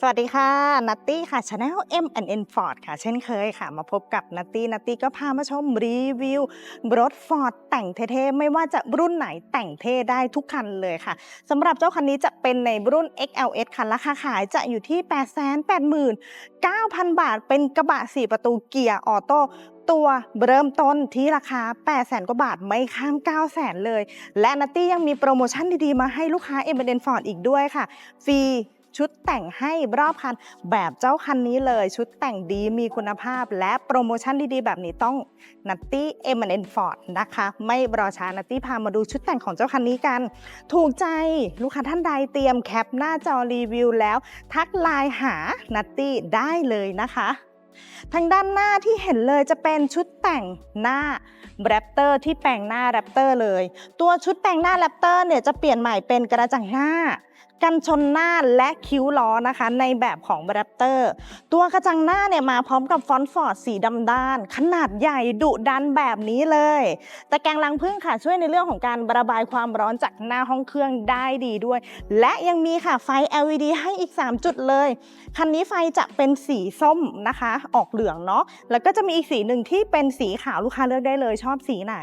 สวัสดีค่ะนัตตี้ค่ะ Channel M N Ford ค่ะ เช่นเคยค่ะ มาพบกับนัตตี้นัตตี้ก็พามาชมรีวิวรถ Ford แต่งเท่ๆ ไม่ว่าจะรุ่นไหนแต่งเท่ได้ทุกคันเลยค่ะสำหรับเจ้าคันนี้จะเป็นในรุ่น XLS ค่ะราคาขายจะอยู่ที่ 889,000 บาท เป็นกระบะ 4 ประตูเกียร์ออโต้ตัวเริ่มต้นที่ราคา 800,000กว่าบาทไม่ข้าม 900,000เลย และนัตตี้ยังมีโปรโมชั่นดีๆ มาให้ลูกค้า M N Ford อีกด้วยค่ะ ฟรี ชุดแต่งให้รอบคันแบบเจ้าคันนี้เลย ชุดแต่งดีมีคุณภาพ และโปรโมชั่นดีๆ แบบนี้ต้องนัตตี้ M N Ford นะคะ ไม่รอช้านัตตี้พามาดูชุดแต่งของเจ้าคันนี้กัน ถูกใจลูกค้าท่านใดเตรียมแคปหน้าจอรีวิวแล้ว ทักไลน์หานัตตี้ได้เลยนะคะทางด้านหน้าที่เห็นเลยจะเป็นชุดแต่งหน้าแรปเตอร์ที่แปลงหน้าแรปเตอร์เลย ตัวชุดแต่งหน้าแรปเตอร์เนี่ยจะเปลี่ยนใหม่เป็นกระจังหน้า กันชนหน้าและคิ้วล้อนะคะ ในแบบของแรปเตอร์ตัวกระจังหน้าเนี่ยมาพร้อมกับฟอนต์ฟอร์ดสีดำด้าน ขนาดใหญ่ดุดันแบบนี้เลยตะแกรงลังพึ่งค่ะช่วยในเรื่องของการระบายความร้อนจากหน้าห้องเครื่องได้ดีด้วย และยังมีค่ะไฟ LED ให้อีก 3 จุดเลย คันนี้ไฟจะเป็นสีส้มนะคะ ออกเหลืองเนาะแล้วก็จะมีอีกสีหนึ่งที่เป็นสีขาวลูกค้าเลือกได้เลยชอบสีไหน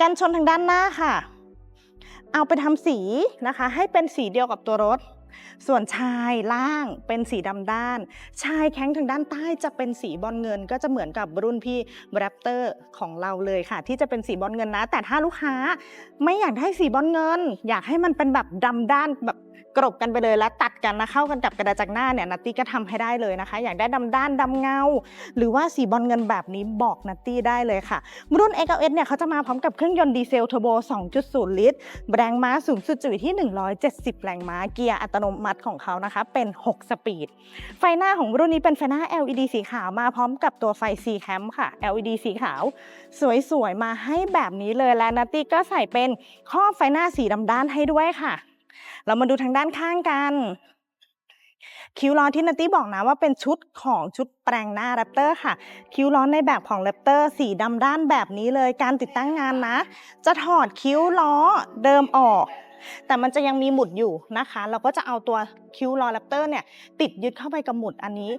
กันชนทางด้านหน้าค่ะ เอาไปทำสีนะคะ ให้เป็นสีเดียวกับตัวรถ ส่วนชายล่างเป็นสีดำด้าน ชายแข้งทางด้านใต้จะเป็นสีบอลเงิน ก็จะเหมือนกับรุ่นพี่แรปเตอร์ของเราเลยค่ะ ที่จะเป็นสีบอลเงินนะ แต่ถ้าลูกค้าไม่อยากได้สีบอลเงิน อยากให้มันเป็นแบบดำด้านแบบกรบกันไปเลยแล้วตัดกันนะเข้ากันกับกระดาษจากหน้าเนี่ยนัตตี้ก็ทำให้ได้เลยนะคะ อยากได้ดำด้านดำเงา หรือว่าสีบอลเงินแบบนี้บอกนัตตี้ได้เลยค่ะ รุ่น x l s เนี่ยเขาจะมาพร้อมกับเครื่องยนต์ดีเซลเทอร์โบ 2.0 ลิตร แรงม้าสูงสุดจะอยู่ที่ 170 แรงม้าเกียร์อัตโนมัติของเขานะคะเป็น 6 สปีด ไฟหน้าของรุ่นนี้เป็นไฟหน้า LED สีขาวมาพร้อมกับตัวไฟ C cam ค่ะ LED สีขาว สวยๆ มาให้แบบนี้เลยและนัตตี้ก็ใส่เป็นครอบไฟหน้าสีดำด้านให้ด้วยค่ะ เรามาดูทางด้านข้างกันคิ้วล้อที่นัตตี้บอกนะว่าเป็นชุดของชุดแปลงหน้าแรปเตอร์ค่ะ คิ้วล้อในแบบของแรปเตอร์สีดำด้านแบบนี้เลยการติดตั้งงานนะ จะถอดคิ้วล้อเดิมออก แต่มันจะยังมีหมุดอยู่นะคะ เราก็จะเอาตัวคิ้วลอแรปเตอร์เนี่ยติดยึดเข้าไปกับหมุดอันนี้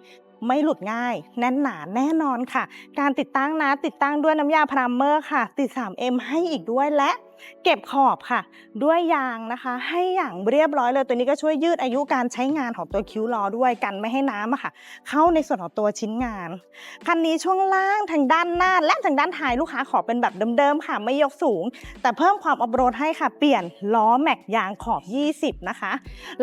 ไม่หลุดง่าย แน่นหนาแน่นอนค่ะ การติดตั้งนะติดตั้งด้วยน้ำยาพรามเมอร์ค่ะ ติด 3M ให้อีกด้วยและ เก็บขอบค่ะ ด้วยยางนะคะ ให้อย่างเรียบร้อยเลยตัวนี้ก็ช่วยยืดอายุการใช้งานของตัวคิ้วล้อด้วยกันไม่ให้น้ำอะค่ะ เข้าในส่วนของตัวชิ้นงานคันนี้ช่วงล่างทางด้านหน้าและทางด้านท้ายลูกค้าขอเป็นแบบเดิมๆค่ะ ไม่ยกสูง แต่เพิ่มความออฟโรดให้ค่ะ เปลี่ยนล้อแม็กยางขอบ 20 นะคะ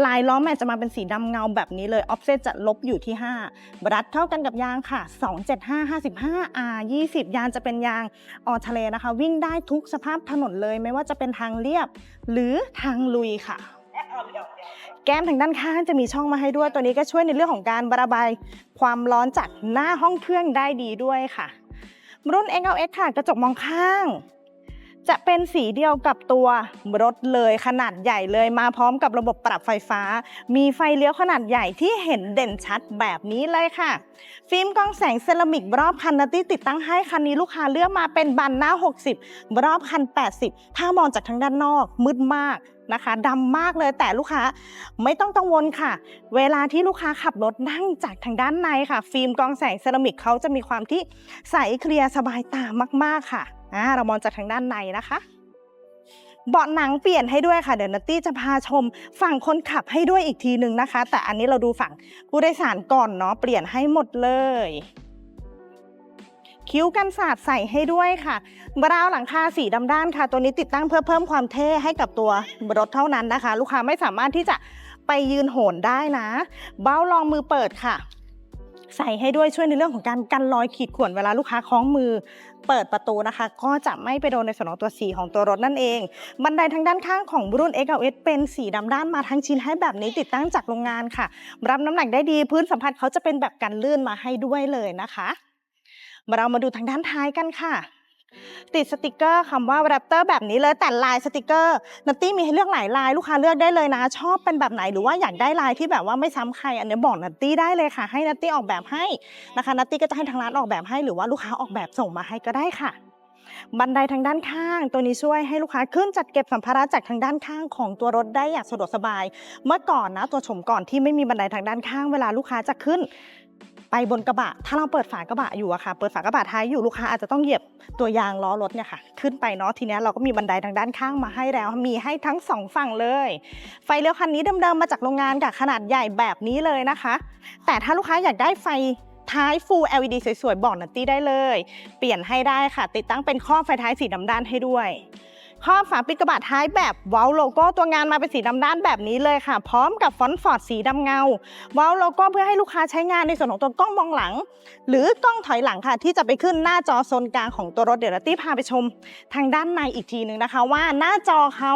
ลายล้อแม็กจะมาเป็นสีดำเงาแบบนี้เลยออฟเซตจะลบอยู่ที่ 5 บรัดเท่ากันกับยางค่ะ 275 55 R 20 ยางจะเป็นยางออทะเลนะคะ วิ่งได้ทุกสภาพถนนเลยไม่ว่าจะเป็นทางเรียบหรือทางลุยค่ะ แก้มทางด้านข้างจะมีช่องมาให้ด้วยตัวนี้ก็ช่วยในเรื่องของการระบายความร้อนจากหน้าห้องเครื่องได้ดีด้วยค่ะ รุ่น XLX ค่ะกระจกมองข้าง จะเป็นสีเดียวกับตัวรถเลยขนาดใหญ่เลยมาพร้อมกับระบบปรับไฟฟ้า มีไฟเลี้ยวขนาดใหญ่ที่เห็นเด่นชัดแบบนี้เลยค่ะ ฟิล์มกองแสงเซรามิกรอบคันนัตตี้ติดตั้งให้คันนี้ลูกค้าเลือกมาเป็นบันหน้า 60 รอบคัน 80 ถ้ามองจากทางด้านนอกมืดมากนะคะดำมากเลยแต่ลูกค้าไม่ต้องกังวลค่ะ เวลาที่ลูกค้าขับรถนั่งจากทางด้านในค่ะ ฟิล์มกองแสงเซรามิกเขาจะมีความที่ใสเคลียร์สบายตามาก ๆค่ะ อ่าเรามองจากทางด้านในนะคะ เบาะหนังเปลี่ยนให้ด้วยค่ะ เดี๋ยวนัตตี้จะพาชมฝั่งคนขับให้ด้วยอีกทีหนึ่งนะคะ แต่อันนี้เราดูฝั่งผู้โดยสารก่อนเนาะเปลี่ยนให้หมดเลยคิ้วกันสาดใส่ให้ด้วยค่ะบราวหลังคาสีดำด้านค่ะ ตัวนี้ติดตั้งเพื่อเพิ่มความเท่ให้กับตัวรถเท่านั้นนะคะ ลูกค้าไม่สามารถที่จะไปยืนโหนได้นะ เบ้ารองมือเปิดค่ะ ใส่ให้ด้วยช่วยในเรื่องของการกันรอยขีดข่วนเวลาลูกค้าคล้องมือ เปิดประตูนะคะ ก็จะไม่ไปโดนในส่วนของตัวสีของตัวรถนั่นเอง บันไดทางด้านข้างของรุ่น XLS เป็นสีดำด้านมาทั้งชิ้นให้แบบนี้ติดตั้งจากโรงงานค่ะ รับน้ำหนักได้ดีพื้นสัมผัสเขาจะเป็นแบบกันลื่นมาให้ด้วยเลยนะคะ เรามาดูทางด้านท้ายกันค่ะ ติดสติกเกอร์คำว่าแรปเตอร์แบบนี้เลยแต่ลายสติกเกอร์นัตตี้มีให้เลือกหลายลายลูกค้าเลือกได้เลยนะ ชอบเป็นแบบไหนหรือว่าอยากได้ลายที่แบบว่าไม่ซ้ำใครอันนี้บอกนัตตี้ได้เลยค่ะ ให้นัตตี้ออกแบบให้นะคะนัตตี้ก็จะให้ทางร้านออกแบบให้หรือว่าลูกค้าออกแบบส่งมาให้ก็ได้ค่ะ บันไดทางด้านข้าง ตัวนี้ช่วยให้ลูกค้าขึ้นจัดเก็บสัมภาระจากทางด้านข้างของตัวรถได้อย่างสะดวกสบาย เมื่อก่อนนะตัวชมก่อนที่ไม่มีบันไดทางด้านข้างเวลาลูกค้าจะขึ้น ไปบนกระบะ ถ้าเราเปิดฝากระบะอยู่อะค่ะ เปิดฝากระบะท้ายอยู่ลูกค้าอาจจะต้องเหยียบตัวยางล้อรถเนี่ยค่ะ ขึ้นไปเนาะ ทีนี้เราก็มีบันไดทางด้านข้างมาให้แล้ว มีให้ทั้งสองฝั่งเลย ไฟเลี้ยวคันนี้เดิมๆมาจากโรงงานกับขนาดใหญ่แบบนี้เลยนะคะ แต่ถ้าลูกค้าอยากได้ไฟท้าย Full LED สวยๆ บอกนัตตี้ได้เลย เปลี่ยนให้ได้ค่ะ ติดตั้งเป็นครอบไฟท้ายสีดำด้านให้ด้วย ครอบฝาปิดกระบะท้ายแบบเว้าโลโก้ตัวงานมาเป็นสีดำด้านแบบนี้เลยค่ะ พร้อมกับฟอนต์ฟอร์ดสีดำเงา เว้าโลโก้เพื่อให้ลูกค้าใช้งานในส่วนของตัวกล้องมองหลัง หรือกล้องถอยหลังค่ะ ที่จะไปขึ้นหน้าจอโซนกลางของตัวรถเดี๋ยวตี้พาไปชม ทางด้านในอีกทีหนึ่งนะคะ ว่าหน้าจอเขา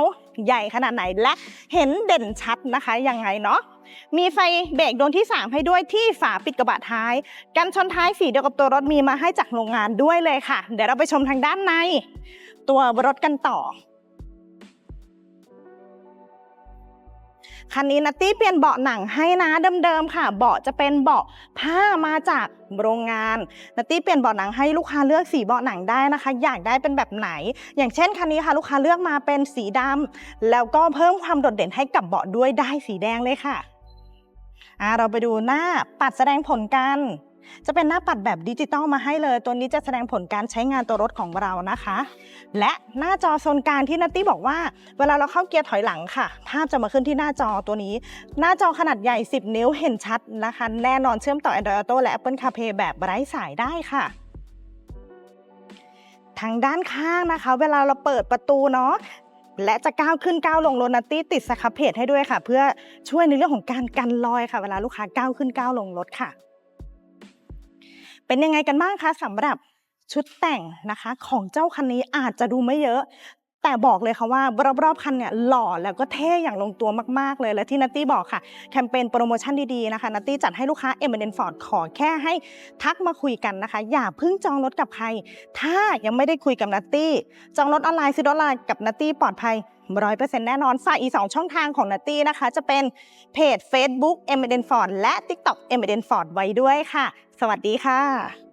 ใหญ่ขนาดไหนและเห็นเด่นชัดนะคะยังไงเนาะ มีไฟเบรกดวงที่ 3 ให้ด้วยที่ฝาปิดกระบะท้าย กันชนท้ายสีเดียวกับตัวรถมีมาให้จากโรงงานด้วยเลยค่ะ เดี๋ยวเราไปชมทางด้านใน ตัวรถกันต่อคันนี้นัตตี้เปลี่ยนเบาะหนังให้นะเดิมๆค่ะ เบาะจะเป็นเบาะผ้ามาจากโรงงานนัตตี้เปลี่ยนเบาะหนังให้ลูกค้าเลือกสีเบาะหนังได้นะคะ อยากได้เป็นแบบไหน อย่างเช่นคันนี้ค่ะ ลูกค้าเลือกมาเป็นสีดำแล้วก็เพิ่มความโดดเด่นให้กับเบาะด้วยได้สีแดงเลยค่ะ อ่าเราไปดูหน้าปัดแสดงผลกัน จะเป็นหน้าปัดแบบดิจิตอลมาให้เลย ตัวนี้จะแสดงผลการใช้งานตัวรถของเรานะคะ และหน้าจอโซนกลางที่นัตตี้บอกว่า เวลาเราเข้าเกียร์ถอยหลังค่ะ ภาพจะมาขึ้นที่หน้าจอตัวนี้ หน้าจอขนาดใหญ่ 10 นิ้วเห็นชัดนะคะ แน่นอนเชื่อมต่อ Android Auto และ Apple CarPlay แบบไร้สายได้ค่ะทางด้านข้างนะคะ เวลาเราเปิดประตูเนาะ และจะก้าวขึ้นก้าวลงโรนัตตี้ติดสครับเพจให้ด้วยค่ะ เพื่อช่วยในเรื่องของการกันรอยค่ะ เวลาลูกค้าก้าวขึ้นก้าวลงรถค่ะ เป็นยังไงกันบ้างคะสำหรับชุดแต่งนะคะของเจ้าคันนี้อาจจะดูไม่เยอะ แต่บอกเลยค่ะว่ารอบๆคันเนี่ยหล่อแล้วก็เท่อย่างลงตัวมากๆเลย และที่นัตตี้บอกค่ะ แคมเปญโปรโมชั่นดีๆนะคะนัตตี้จัดให้ลูกค้าเอเมเดนฟอร์ดขอแค่ให้ทักมาคุยกันนะคะ อย่าเพิ่งจองรถกับใคร ถ้ายังไม่ได้คุยกับนัตตี้ จองรถออนไลน์ซื้อรถออนไลน์กับนัตตี้ปลอดภัยร้อยเปอร์เซ็นต์แน่นอนฝากอีสองช่องทางของนัตตี้นะคะ จะเป็นเพจ Facebook e m e r d e n Ford และ TikTok e m e r d e n Ford ไว้ด้วยค่ะ สวัสดีค่ะ